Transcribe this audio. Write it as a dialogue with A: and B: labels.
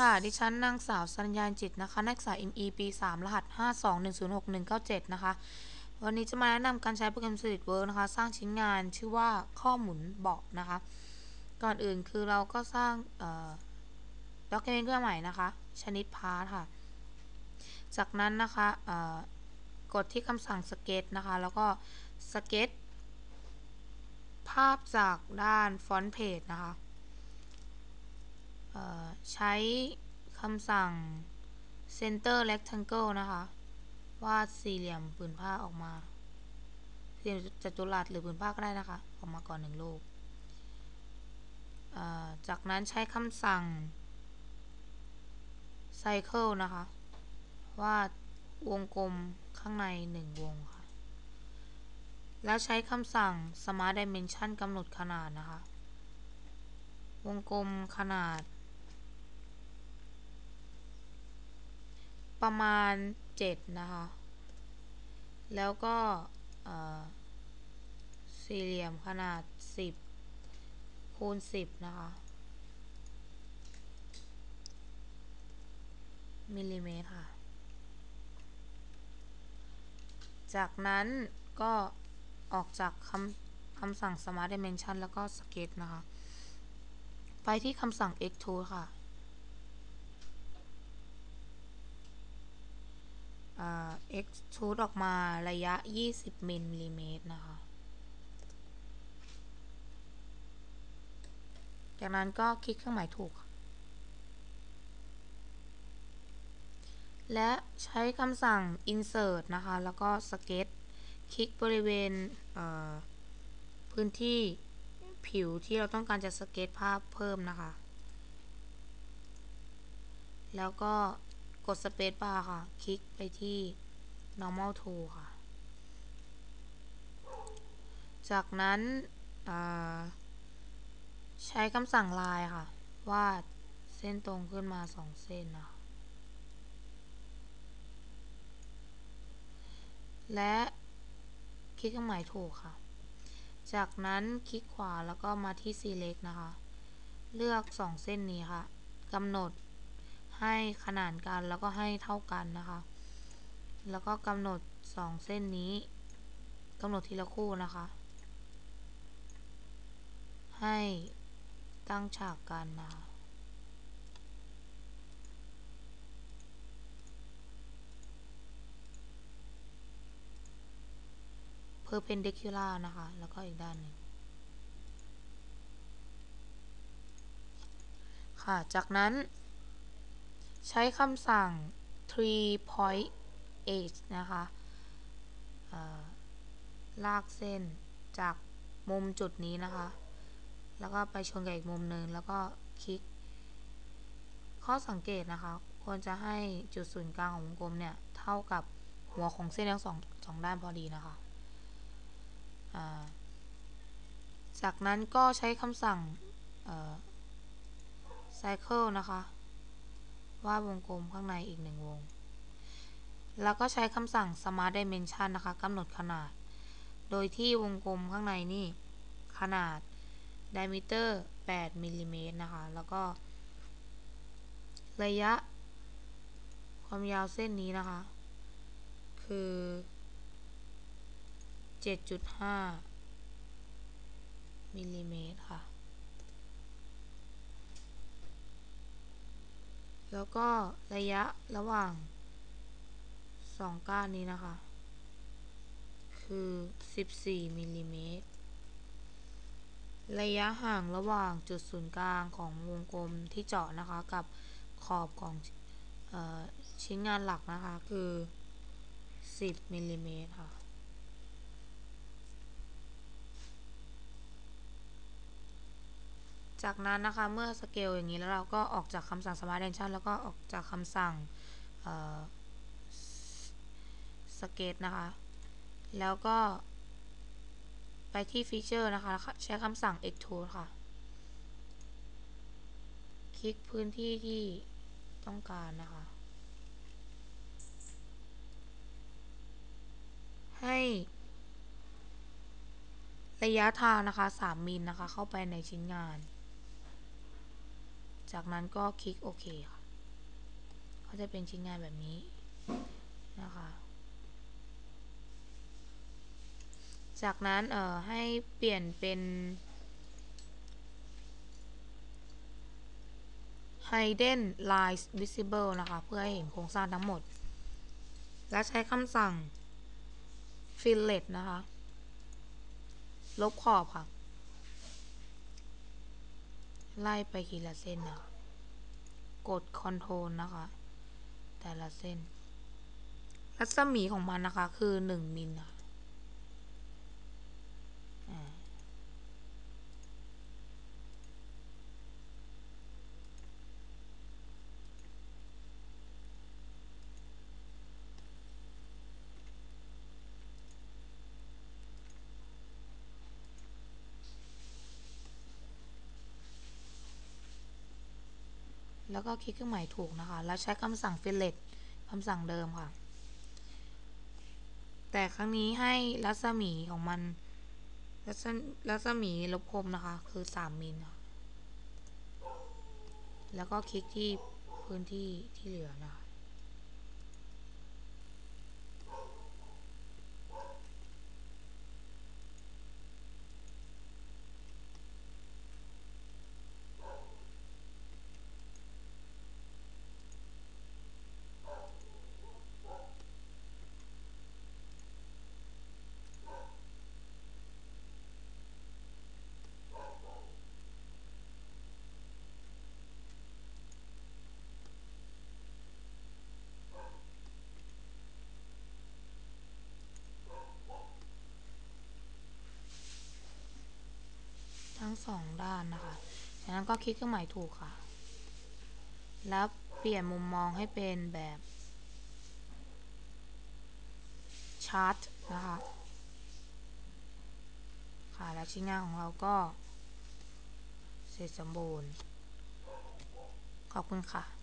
A: ค่ะ ดิฉันนางสาวสัญญาณจิตนะคะ นักศึกษา ME ปี 3 รหัส 52106197 นะคะ วันนี้จะมาแนะนำการใช้โปรแกรม SolidWorks นะคะ สร้างชิ้นงานชื่อว่าข้อหมุนเบาะนะคะ ก่อนอื่นคือเราก็สร้างด็อกเมนต์ขึ้นใหม่นะคะ ชนิดพาร์ทค่ะ จากนั้นนะคะกดที่คำสั่งสเก็ตนะคะ แล้วก็สเก็ตภาพจากด้านฟอนต์เพจนะคะ ใช้คำสั่ง center rectangle นะคะ วาดสี่เหลี่ยมผืนผ้าออกมาสี่เหลี่ยมจัตุรัสหรือผืนผ้าก็ได้นะคะ ออกมาก่อนหนึ่งรูปจากนั้นใช้คำสั่ง cycle นะคะ วาดวงกลมข้างในหนึ่งวงค่ะ แล้วใช้คำสั่ง smart dimension กำหนดขนาดนะคะ วงกลมขนาด ประมาณ 7 นะคะ แล้วก็สี่เหลี่ยมขนาด 10 คูณ 10 นะคะ มิลลิเมตรค่ะ จากนั้นก็ออกจากคำคำสั่ง Smart Dimension แล้วก็ Sketch นะคะ ไปที่คำสั่ง Extrude ค่ะ extrude ออกมาระยะ 20มิลลิเมตรนะคะ จากนั้นก็คลิกเครื่องหมายถูก และใช้คำสั่ง insert นะคะ แล้วก็ sketch คลิกบริเวณพื้นที่ผิวที่เราต้องการจะสเก็ตภาพเพิ่มนะคะ แล้วก็ กด Space Bar ค่ะ คลิกไปที่ normal tool ค่ะ จากนั้นใช้คำสั่งลายค่ะ วาดเส้นตรงขึ้นมาสองเส้นนะและคลิกเครื่องหมายถูกค่ะ จากนั้นคลิกขวาแล้วก็มาที่ select นะคะ เลือก2เส้นนี้ค่ะกำหนด ให้ขนานกันแล้วก็ให้เท่ากันนะคะ แล้วก็กำหนด 2 เส้นนี้กำหนดทีละคู่นะคะ ให้ตั้งฉากกันนะคะ perpendicular นะคะ แล้วก็อีกด้านหนึ่งค่ะ จากนั้น ใช้คำสั่ง three point edge นะคะลากเส้นจากมุมจุดนี้นะคะ แล้วก็ไปชนกับอีกมุมหนึ่งแล้วก็คลิก ข้อสังเกตนะคะ ควรจะให้จุดศูนย์กลางของวงกลมเนี่ย เท่ากับหัวของเส้นทั้งสองสองด้านพอดีนะคะจากนั้นก็ใช้คำสั่ง cycle นะคะ วาดวงกลมข้างในอีกหนึ่งวง แล้วก็ใช้คำสั่ง smart dimension นะคะกำหนดขนาด โดยที่วงกลมข้างในนี่ ขนาด diameter 8มิลลิเมตรนะคะ แล้วก็ ระยะ ความยาวเส้นนี้นะคะ คือ 7.5มิลลิเมตรค่ะ แล้วก็ระยะระหว่างสองก้านนี้นะคะ คือ 14มิลลิเมตร ระยะห่างระหว่างจุดศูนย์กลางของวงกลมที่เจาะนะคะ กับขอบของออชิ้นงานหลักนะคะ คือ 10มิลลิเมตรค่ะ จากนั้นนะคะเมื่อสเกลอย่างนี้แล้วเราก็ออกจากคำสั่ง Smart Dimension แล้วก็ออกจากคำสั่งสเกตนะคะ แล้วก็ไปที่ฟีเจอร์นะคะ ใช้คำสั่ง Extrude ค่ะ คลิกพื้นที่ที่ต้องการนะคะ ให้ระยะทางนะคะ 3มิลนะคะ เข้าไปในชิ้นงาน จากนั้นก็คลิกโอเคค่ะก็จะเป็นชิ้นงานแบบนี้นะคะ จากนั้นเอ่อให้เปลี่ยนเป็น hidden lines visible นะคะ เพื่อให้เห็นโครงสร้างทั้งหมด และใช้คำสั่ง fillet นะคะ ลบขอบค่ะ ไล่ไปทีละเส้นนะคะกดคอนโทรลนะคะ แต่ละเส้น รัศมีของมันนะคะคือ 1 มิลค่ะอ่า แล้วก็คลิกเครื่องหมายถูกนะคะ แล้วใช้คำสั่ง fillet คำสั่งเดิมค่ะ แต่ครั้งนี้ให้รัศมีของมัน รัศรัศมีลบคมนะคะ คือ3มิลแล้วก็คลิกที่พื้นที่ที่เหลือนะคะ องด้านนะคะ จากนั้นก็คลิกเครื่องหมายถูกค่ะ แล้วเปลี่ยนมุมมองให้เป็นแบบชาร์ตนะคะ ค่ะ แล้วชิ้นงานของเราก็เสร็จสมบูรณ์ ขอบคุณค่ะ